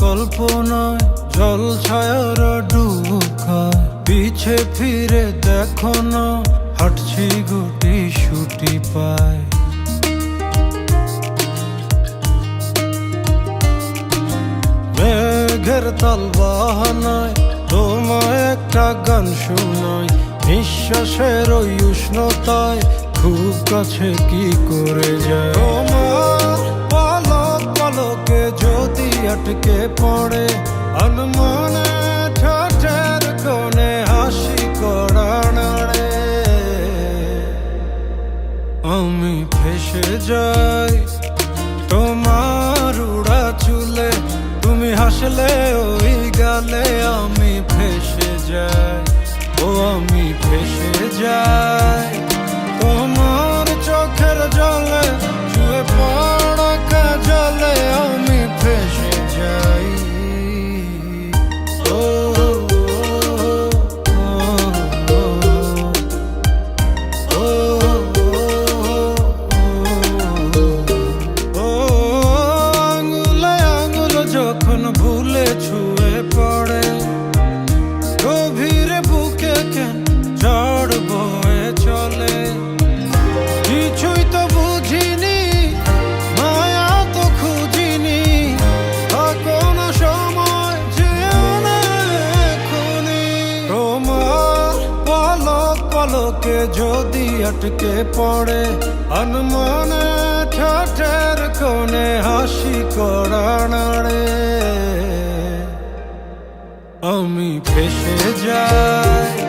কল্পনায় জল ছায়ার ডুব খায় পিছে ফিরে দেখো না, হাঁটছি গুটি শুটি পায়। মেঘের তাল তোমায় একটা গান শোনাই। নিঃশ্বাসের ওই উষ্ণতায় খুব কাছে কি করে যায়? তোমার পলক পলকে যদি আটকে পড়ে, আনমনে ঠাটের কোণে হাসি করা আমি ফেসে যাই তোমার উড়া চুলে, তুমি হাসলে ওই গালে আমি ফেসে যাই। ও আমি ফেসে যাই। তোমার পলক পলকে যদি আটকে পড়ে হনুমানে ঠাটের কোণে হাসি করা নাড়ে। আমি ফেসে যাই